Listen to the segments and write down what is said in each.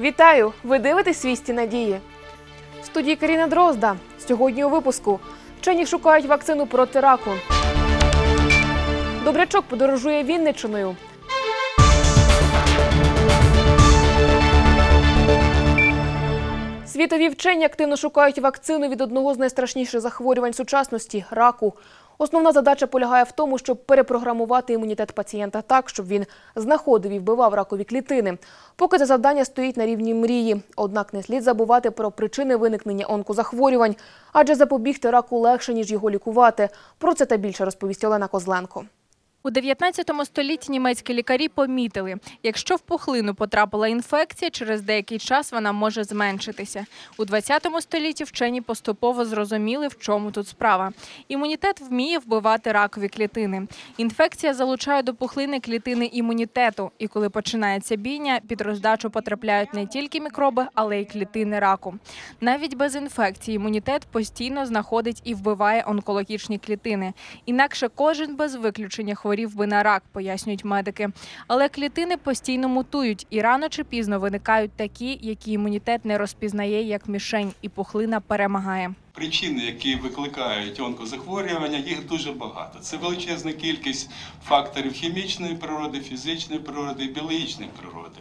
Вітаю! Ви дивитесь «Вісті надії. В студії Каріна Дрозда. Сьогодні у випуску. Вчені шукають вакцину проти раку. Добрячок подорожує Вінничиною. Світові вчені активно шукають вакцину від одного з найстрашніших захворювань сучасності раку. Основна задача полягає в тому, щоб перепрограмувати імунітет пацієнта так, щоб він знаходив і вбивав ракові клітини. Поки це завдання стоїть на рівні мрії. Однак не слід забувати про причини виникнення онкозахворювань, адже запобігти раку легше, ніж його лікувати. Про це та більше розповість Олена Козленко. У 19 столітті німецькі лікарі помітили, якщо в пухлину потрапила інфекція, через деякий час вона може зменшитися. У 20 столітті вчені поступово зрозуміли, в чому тут справа. Імунітет вміє вбивати ракові клітини. Інфекція залучає до пухлини клітини імунітету, і коли починається бійня, під роздачу потрапляють не тільки мікроби, але й клітини раку. Навіть без інфекції імунітет постійно знаходить і вбиває онкологічні клітини. Інакше кожен без виключення хворів би на рак, пояснюють медики. Але клітини постійно мутують і рано чи пізно виникають такі, які імунітет не розпізнає як мішень, і пухлина перемагає. Причини, які викликають онкозахворювання, їх дуже багато. Це величезна кількість факторів хімічної природи, фізичної природи і біологічної природи.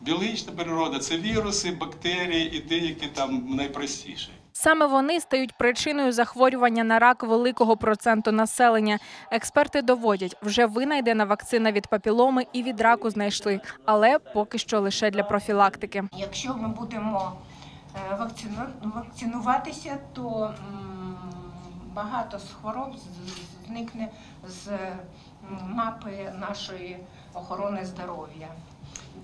Біологічна природа це віруси, бактерії і деякі там найпростіші. Саме вони стають причиною захворювання на рак великого проценту населення. Експерти доводять, вже винайдена вакцина від папіломи і від раку знайшли, але поки що лише для профілактики. Якщо ми будемо е, вакцинуватися, то багато з хвороб зникне з мапи нашої охорони здоров'я.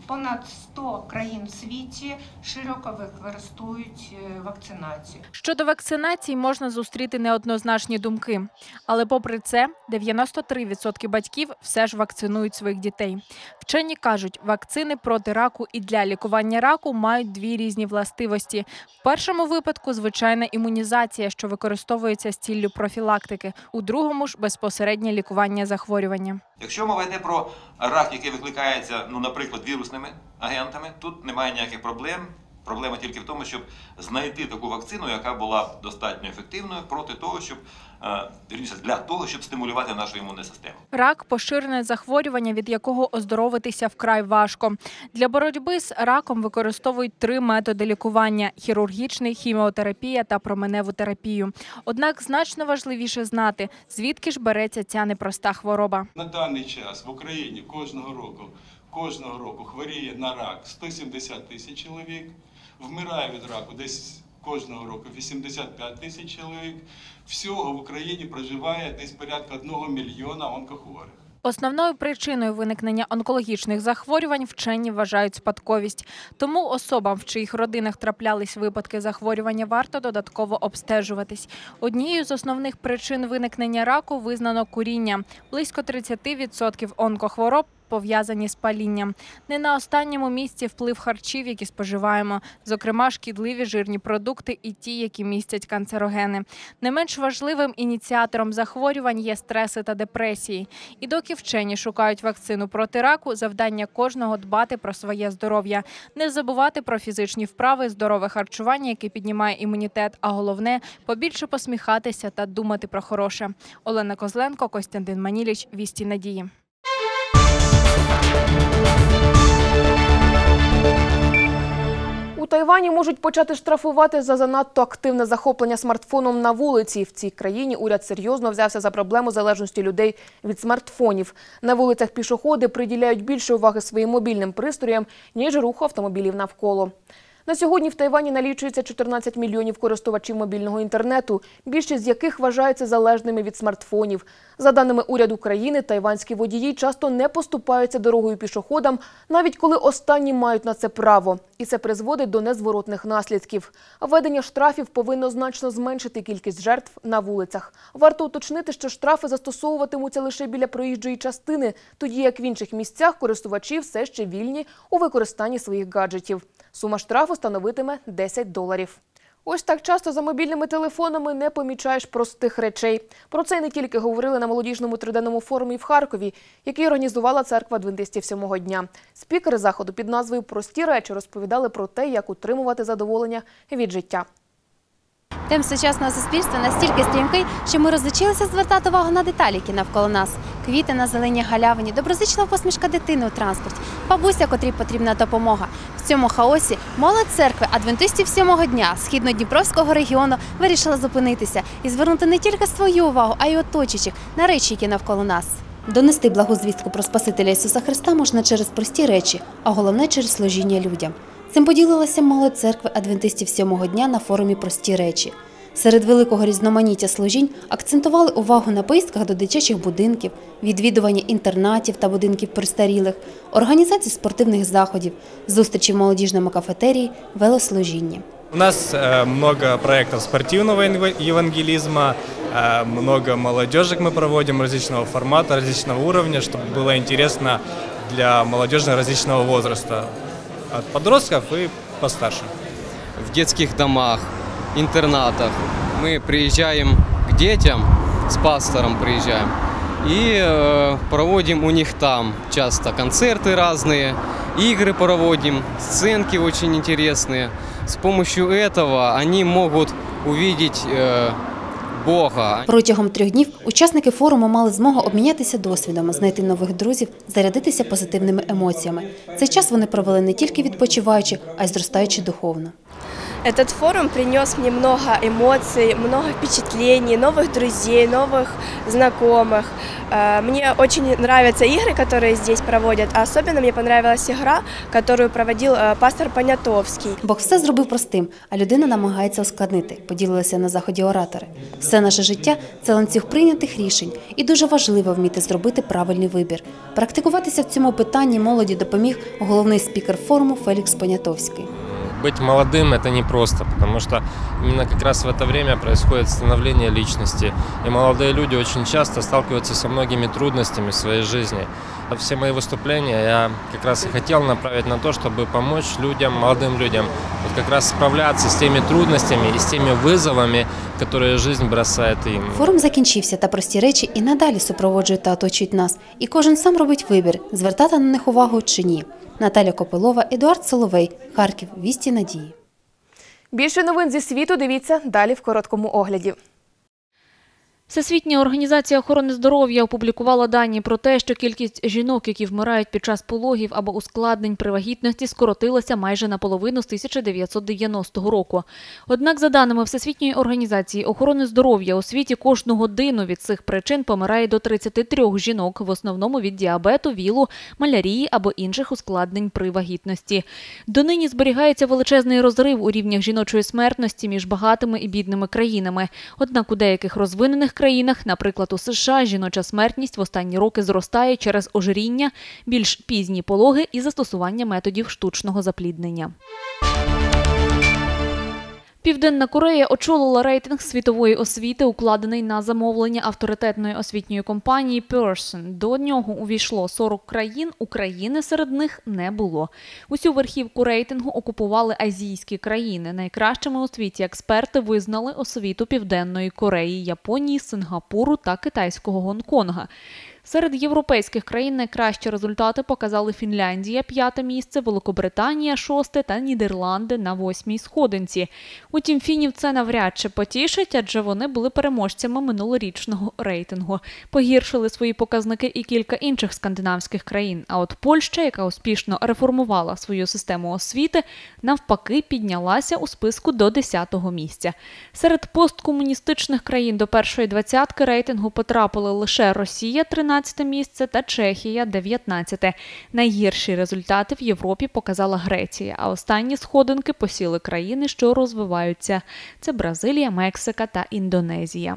Понад 100 країн в світі широко використовують е, вакцинацію. Щодо вакцинації можна зустріти неоднозначні думки. Але попри це, 93% батьків все ж вакцинують своїх дітей. Вчені кажуть, вакцини проти раку і для лікування раку мають дві різні властивості. В першому випадку звичайна імунізація, що використовується з ціллю профілактики, у другому ж безпосереднє лікування захворювання. Якщо мова йде про рак, який викликається, ну, наприклад, вірусними агентами, тут немає ніяких проблем. Проблема тільки в тому, щоб знайти таку вакцину, яка була б достатньо ефективною проти того, щоб е, для того, щоб стимулювати нашу імунну систему. Рак поширене захворювання, від якого оздоровитися вкрай важко. Для боротьби з раком використовують три методи лікування: хірургічний, хіміотерапія та променеву терапію. Однак значно важливіше знати, звідки ж береться ця непроста хвороба. На даний час в Україні кожного року, кожного року хворіє на рак 170 тисяч чоловік, вмирає від раку десь кожного року 85 тисяч чоловік. Всього в Україні проживає десь порядка 1 мільйона онкохворих. Основною причиною виникнення онкологічних захворювань вчені вважають спадковість. Тому особам, в чиїх родинах траплялись випадки захворювання, варто додатково обстежуватись. Однією з основних причин виникнення раку визнано куріння. Близько 30% онкохвороб пов'язані з палінням. Не на останньому місці вплив харчів, які споживаємо, зокрема шкідливі жирні продукти і ті, які містять канцерогени. Не менш важливим ініціатором захворювань є стреси та депресії. І доки вчені шукають вакцину проти раку, завдання кожного дбати про своє здоров'я, не забувати про фізичні вправи, здорове харчування, яке піднімає імунітет, а головне побільше посміхатися та думати про хороше. Олена Козленко, Костянтин Маніліч, Вісті Надії. У Тайвані можуть почати штрафувати за занадто активне захоплення смартфоном на вулиці. В цій країні уряд серйозно взявся за проблему залежності людей від смартфонів. На вулицях пішоходи приділяють більше уваги своїм мобільним пристроям, ніж руху автомобілів навколо. На сьогодні в Тайвані налічується 14 мільйонів користувачів мобільного інтернету, більшість з яких вважаються залежними від смартфонів. За даними уряду країни, тайванські водії часто не поступаються дорогою пішоходам, навіть коли останні мають на це право. І це призводить до незворотних наслідків. Введення штрафів повинно значно зменшити кількість жертв на вулицях. Варто уточнити, що штрафи застосовуватимуться лише біля проїжджої частини, тоді як в інших місцях користувачі все ще вільні у використанні своїх гаджетів. Сума штрафу становитиме 10 доларів. Ось так часто за мобільними телефонами не помічаєш простих речей. Про це не тільки говорили на молодіжному триденному форумі в Харкові, який організувала церква адвентистів сьомого дня. Спікери заходу під назвою Прості речі розповідали про те, як утримувати задоволення від життя. Темп сучасного суспільства настільки стрімкий, що ми розучилися звертати увагу на деталі, які навколо нас. Квіти на зеленій галявині, доброзичлива посмішка дитини у транспорті, бабуся, котрій потрібна допомога. В цьому хаосі молодь церкви адвентистів сьомого дня східнодніпровського регіону вирішила зупинитися і звернути не тільки свою увагу, а й оточуючих на речі, які навколо нас. Донести благу звістку про Спасителя Ісуса Христа можна через прості речі, а головне через служіння людям. Цим поділилася молодь церкви адвентистів сьомого дня на форумі Прості речі. Серед великого різноманіття служінь акцентували увагу на поїздках до дитячих будинків, відвідуванні інтернатів та будинків престарілих, організації спортивних заходів, зустрічі в молодіжному кафетерії, велослужінні. У нас э, много проектов спортивного инва- евангелизма, э, много молодежек мы проводим различного формата, различного уровня, чтобы было интересно для молодежи различного возраста, От подростков и постарше. в детских домах, интернатах. Мы приезжаем к детям, с пастором приезжаем, и э, проводим у них там часто концерты разные, игры проводим, сценки очень интересные. С помощью этого они могут увидеть э, Бога, Протягом трьох днів учасники форуму мали змогу обмінятися досвідом, знайти нових друзів, зарядитися позитивними емоціями. Цей час вони провели не тільки відпочиваючи, а й зростаючи духовно. Этот форум принес мне много эмоций, много впечатлений, новых друзей, новых знакомых. Э, Мне очень нравятся игры, которые здесь проводят, а особенно мне понравилась игра, которую проводил э, пастор Понятовский. Бог все зробив простим, а людина намагається ускладнити, поділилися на заході оратори. Все наше життя це ланцюг прийнятих рішень, і дуже важливо вміти зробити правильний вибір. Практикуватися в цьому питанні молоді допоміг головний спікер форуму Фелікс Понятовський. Быть молодым это непросто, потому что именно как раз в это время происходит становление личности. И молодые люди очень часто сталкиваются со многими трудностями в своей жизни. А Все мои выступления я как раз и хотел направить на то, чтобы помочь людям, молодым людям, вот как раз справляться с теми трудностями и с теми вызовами, которые жизнь бросает им. Форум закінчився, та прості речі і надалі супроводжують та оточують нас. І кожен сам робить вибір, звертати на них увагу чи ні. Наталя Копилова, Едуард Соловей, Харків, Вісті Надії. Більше новин зі світу дивіться далі в короткому огляді. Всесвітня організація охорони здоров'я опублікувала дані про те, що кількість жінок, які вмирають під час пологів або ускладнень при вагітності, скоротилася майже наполовину з 1990 року. Однак, за даними Всесвітньої організації охорони здоров'я, у світі кожну годину від цих причин помирає до 33 жінок, в основному від діабету, вілу, малярії або інших ускладнень при вагітності. Донині зберігається величезний розрив у рівнях жіночої смертності між багатими і бідними країнами. Однак у деяких розвинених країнах, наприклад у США, жіноча смертність в останні роки зростає через ожиріння, більш пізні пологи і застосування методів штучного запліднення. Південна Корея очолила рейтинг світової освіти, укладений на замовлення авторитетної освітньої компанії Pearson. До нього увійшло 40 країн. України серед них не було. Усю верхівку рейтингу окупували азійські країни. Найкращими у світі експерти визнали освіту Південної Кореї, Японії, Сингапуру та китайського Гонконга. Серед європейських країн найкращі результати показали Фінляндія п'яте місце, Великобританія шосте та Нідерланди на восьмій сходинці. Утім, фінів це навряд чи потішить, адже вони були переможцями минулорічного рейтингу. Погіршили свої показники і кілька інших скандинавських країн. А от Польща, яка успішно реформувала свою систему освіти, навпаки піднялася у списку до 10-го місця. Серед посткомуністичних країн до першої двадцятки рейтингу потрапили лише Росія 13 місце та Чехія 19. Найгірші результати в Європі показала Греція, а останні сходинки посіли країни, що розвиваються. Це Бразилія, Мексика та Індонезія.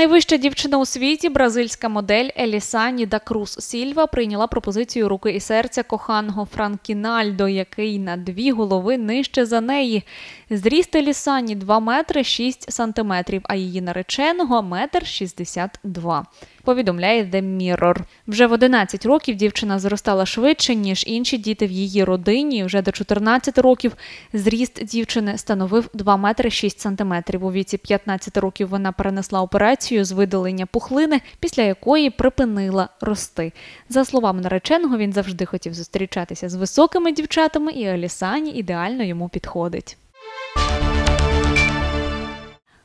Найвища дівчина у світі, бразильська модель Еліса Ніда Крус Сільва, прийняла пропозицію руки і серця коханого Франкінальдо, який на дві голови нижче за неї. Зріст Елісані 2 метри 6 сантиметрів, а її нареченого – метр 62. Повідомляє The Mirror. Вже в 11 років дівчина зростала швидше, ніж інші діти в її родині. Вже до 14 років зріст дівчини становив 2 метри 6 сантиметрів. У віці 15 років вона перенесла операцію з видалення пухлини, після якої припинила рости. За словами нареченого, він завжди хотів зустрічатися з високими дівчатами, і Алісані ідеально йому підходить.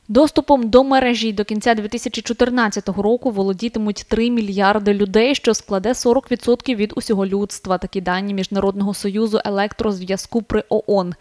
Доступом до мережі до кінця 2014 року володітимуть 3 мільярди людей, що складе 40% від усього людства. Такі дані Міжнародного союзу електрозв'язку при ООН.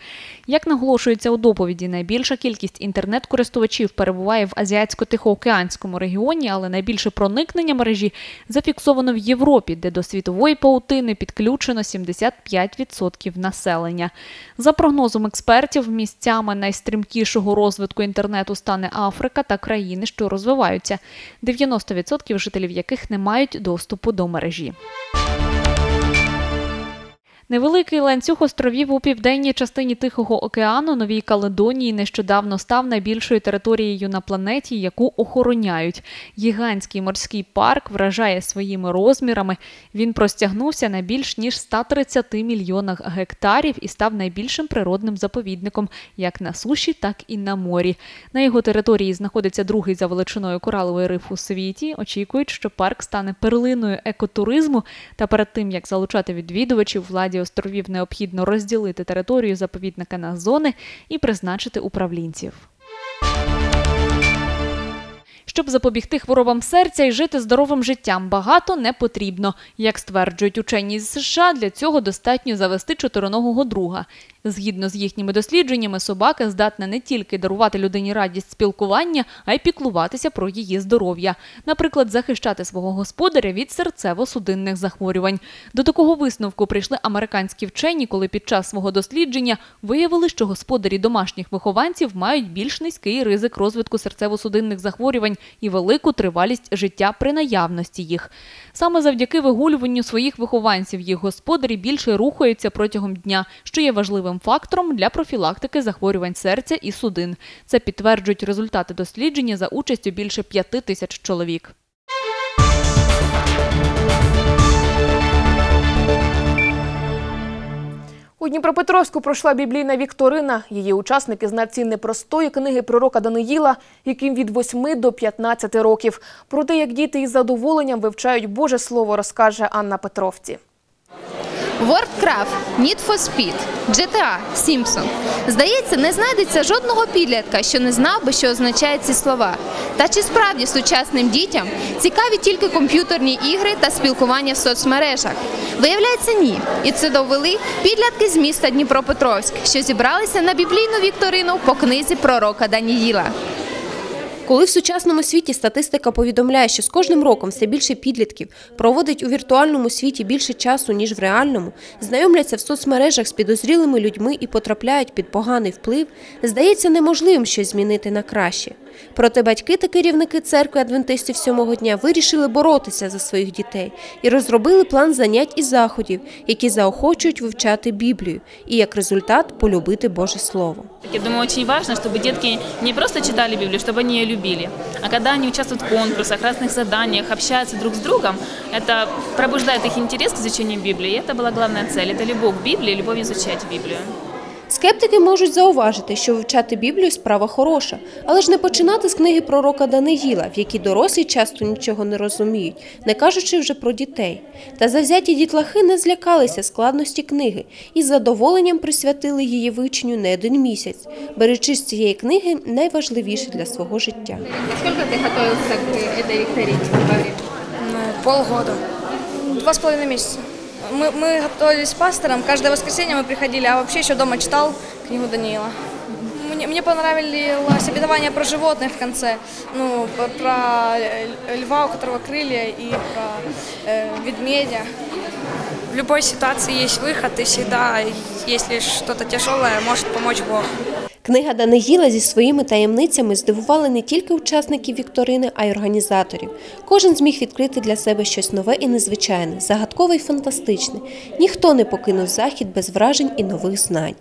Як наголошується у доповіді, найбільша кількість інтернет-користувачів перебуває в азіатсько-тихоокеанському регіоні, але найбільше проникнення мережі зафіксовано в Європі, де до світової паутини підключено 75% населення. За прогнозом експертів, місцями найстрімкішого розвитку інтернету стане Африка та країни, що розвиваються, 90% жителів яких не мають доступу до мережі. Невеликий ланцюг островів у південній частині Тихого океану Новій Каледонії нещодавно став найбільшою територією на планеті, яку охороняють. Гігантський морський парк вражає своїми розмірами. Він простягнувся на більш ніж 130 мільйонах гектарів і став найбільшим природним заповідником як на суші, так і на морі. На його території знаходиться другий за величиною кораловий риф у світі. Очікують, що парк стане перлиною екотуризму. Та перед тим як залучати відвідувачів, владі островів необхідно розділити територію заповідника на зони і призначити управлінців. Щоб запобігти хворобам серця і жити здоровим життям, багато не потрібно. Як стверджують учені з США, для цього достатньо завести чотириногого друга. Згідно з їхніми дослідженнями, собака здатна не тільки дарувати людині радість спілкування, а й піклуватися про її здоров'я. Наприклад, захищати свого господаря від серцево-судинних захворювань. До такого висновку прийшли американські вчені, коли під час свого дослідження виявили, що господарі домашніх вихованців мають більш низький ризик розвитку серцево-судинних захворювань і велику тривалість життя при наявності їх. Саме завдяки вигулюванню своїх вихованців їх господарі більше рухаються протягом дня, що є важливим фактором для профілактики захворювань серця і судин. Це підтверджують результати дослідження за участю більше п'яти тисяч чоловік. У Дніпропетровську пройшла біблійна вікторина. Її учасники знавці непростої книги пророка Даниїла, яким від 8 до 15 років. Про те, як діти із задоволенням вивчають Боже Слово, розкаже Анна Петровці. Warcraft, Need for Speed, GTA, Simpson. Здається, не знайдеться жодного підлітка, що не знав би, що означають ці слова. Та чи справді сучасним дітям цікаві тільки комп'ютерні ігри та спілкування в соцмережах? Виявляється, ні. І це довели підлітки з міста Дніпропетровськ, що зібралися на біблійну вікторину по книзі пророка Даніїла. Коли в сучасному світі статистика повідомляє, що з кожним роком все більше підлітків проводить у віртуальному світі більше часу, ніж в реальному, знайомляться в соцмережах з підозрілими людьми і потрапляють під поганий вплив, здається неможливим щось змінити на краще. Проте батьки та керівники церкви адвентистів сьомого дня вирішили боротися за своїх дітей і розробили план занять і заходів, які заохочують вивчати Біблію і як результат полюбити Боже Слово. Я думаю, очень важно, чтобы детки не просто читали Библию, чтобы они ее любили, а когда они участвуют в конкурсах, разных заданиях, общаются друг с другом, это пробуждает их интерес к изучению Библии. И это была главная цель. Это любовь к Библии, любовь изучать Библию. Скептики можуть зауважити, що вивчати Біблію справа хороша, але ж не починати з книги пророка Даниїла, в якій дорослі часто нічого не розуміють, не кажучи вже про дітей. Та завзяті дітлахи не злякалися складності книги і з задоволенням присвятили її вивченню не один місяць, беручи з цієї книги найважливіше для свого життя. Сколько ты готовился к этой викторине? Полгода. Два с половиной месяца. Мы, мы готовились с пастором, каждое воскресенье мы приходили, а вообще еще дома читал книгу Даниила. Мне, мне понравилось обетование про животных в конце, ну, про, про льва, у которого крылья, и про э, ведмедя. В любой ситуации есть выход, и всегда, если что-то тяжелое, может помочь Бог. Книга Даниїла зі своїми таємницями здивувала не тільки учасників вікторини, а й організаторів. Кожен зміг відкрити для себе щось нове і незвичайне, загадкове і фантастичне. Ніхто не покинув захід без вражень і нових знань.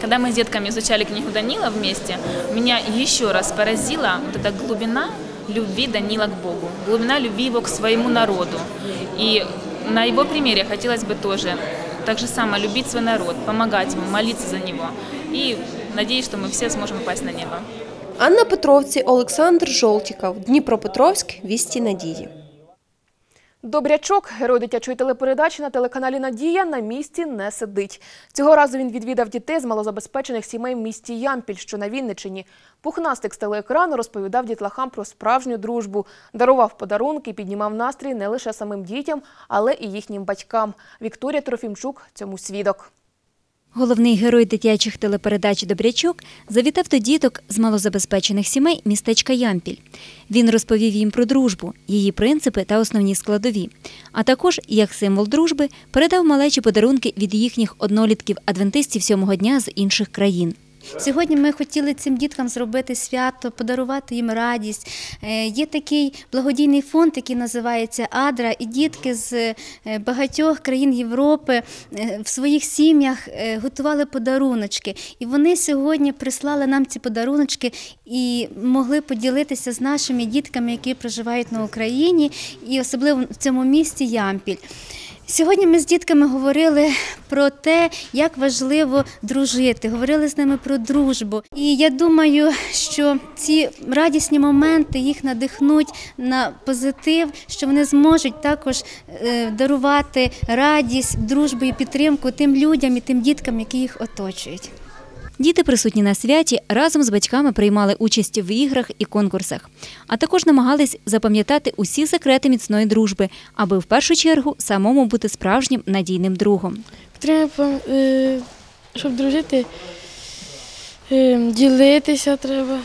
Когда мы с детками изучали книгу Данила вместе, меня еще раз поразила вот эта глубина любви Данила к Богу, глубина любви его к своему народу. И на его примере хотелось бы тоже так же само любить свой народ, помогать ему, молиться за него. И надеюсь, что мы все сможем попасть на небо. Анна Петровці, Олександр Жолтіков, Дніпропетровськ, Вісті Надії. Добрячок, герой дитячої телепередачі на телеканалі Надія на місці не сидить. Цього разу він відвідав дітей з малозабезпечених сімей в місті Ямпіль, що на Вінниччині. Пухнастик з телеекрану розповідав дітлахам про справжню дружбу, дарував подарунки, піднімав настрій не лише самим дітям, але і їхнім батькам. Вікторія Трофімчук цьому свідок. Головний герой дитячих телепередач Добрячок завітав до діток з малозабезпечених сімей містечка Ямпіль. Він розповів їм про дружбу, її принципи та основні складові. А також, як символ дружби, передав малечі подарунки від їхніх однолітків адвентистів сьомого дня з інших країн. Сьогодні ми хотіли цим діткам зробити свято, подарувати їм радість. Е, Є такий благодійний фонд, який називається Адра, і дітки з е, багатьох країн Європи е, в своїх сім'ях готували подаруночки. І вони сьогодні прислали нам ці подаруночки і могли поділитися з нашими дітками, які проживають на Україні, і особливо в цьому місті Ямпіль. Сьогодні ми з дітками говорили про те, як важливо дружити, говорили з ними про дружбу. І я думаю, що ці радісні моменти їх надихнуть на позитив, що вони зможуть також е, дарувати радість, дружбу і підтримку тим людям і тим діткам, які їх оточують. Діти, присутні на святі, разом з батьками приймали участь в іграх і конкурсах, а також намагались запам'ятати усі секрети міцної дружби, аби в першу чергу самому бути справжнім надійним другом. Треба, е, щоб дружити, е, ділитися треба,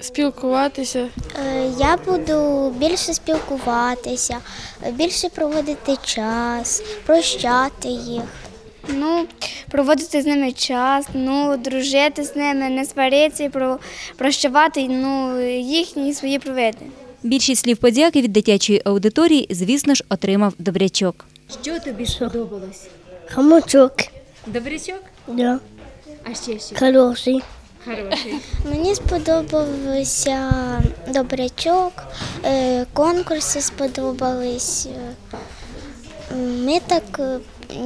спілкуватися. Е, Я буду більше спілкуватися, більше проводити час, прощати їх. Ну, проводити з ними час, ну, дружити з ними, не сваритися про, прощавати ну, їхні свої провини. Більшість слів подяки від дитячої аудиторії, звісно ж, отримав Добрячок. Що тобі сподобалось? Хамучок. Добрячок? Да. А ще що? Хороший. Хороший. Мені сподобався добрячок, е, конкурси сподобались. Е, Ми так е,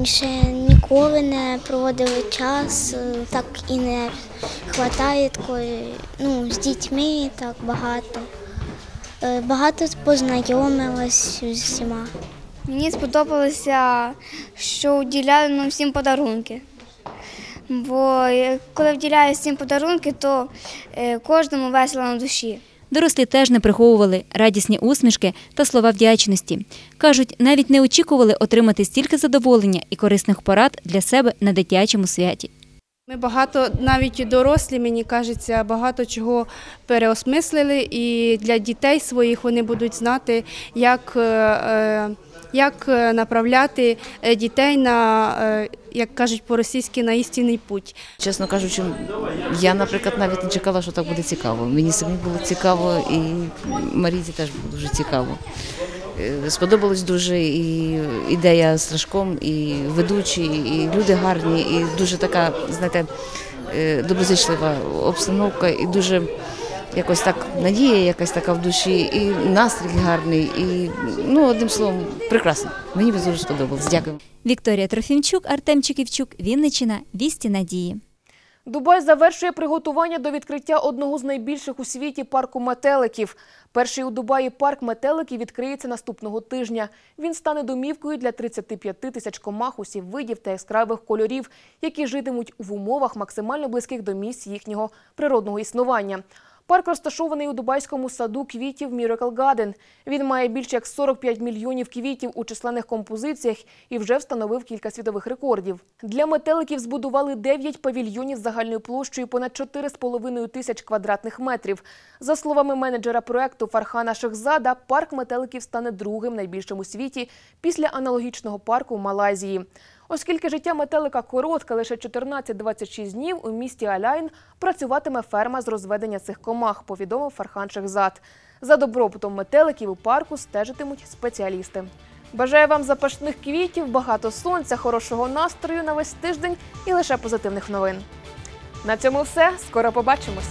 ще ніколи не проводили час, е, так і не вистачає такої, ну, з дітьми так багато. Е, Багато познайомилась з усіма. Мені сподобалося, що уділяли нам всім подарунки. Бо е, коли вділяю всім подарунки, то кожному весело на душі. Дорослі теж не приховували радісні усмішки та слова вдячності. Кажуть, навіть не очікували отримати стільки задоволення і корисних порад для себе на дитячому святі. Ми багато, навіть дорослі, мені кажеться, багато чого переосмислили, і для дітей своїх вони будуть знати, як, е, е, як е, направляти дітей на, як кажуть по-російськи, на істинний путь. Чесно кажучи, я, наприклад, навіть не чекала, що так буде цікаво. Мені самі було цікаво, і Марізі теж було дуже цікаво. Е, Сподобалась дуже і ідея з Рашком, і ведучі, і люди гарні, і дуже така, знаєте, е, доброзичлива обстановка, і дуже якось так надія, якась така в душі, і настрій гарний, і ну, одним словом, прекрасно. Мені дуже сподобалось. Дякую. Вікторія Трофімчук, Артем Чиківчук, Вінниччина, Вісті Надії. Дубай завершує приготування до відкриття одного з найбільших у світі парку метеликів. Перший у Дубаї парк метеликів відкриється наступного тижня. Він стане домівкою для 35 тисяч комах усіх видів та яскравих кольорів, які житимуть в умовах максимально близьких до місць їхнього природного існування. Парк розташований у дубайському саду квітів Miracle Garden. Він має більше як 45 мільйонів квітів у численних композиціях і вже встановив кілька світових рекордів. Для метеликів збудували 9 павільйонів загальною площею понад 4,5 тисяч квадратних метрів. За словами менеджера проекту Фархана Шехзада, парк метеликів стане другим найбільшим у світі після аналогічного парку в Малайзії. Оскільки життя метелика коротке, лише 14-26 днів, у місті Аляйн працюватиме ферма з розведення цих комах, повідомив Фархан Шехзад. За добробутом метеликів у парку стежитимуть спеціалісти. Бажаю вам запашних квітів, багато сонця, хорошого настрою на весь тиждень і лише позитивних новин. На цьому все. Скоро побачимось.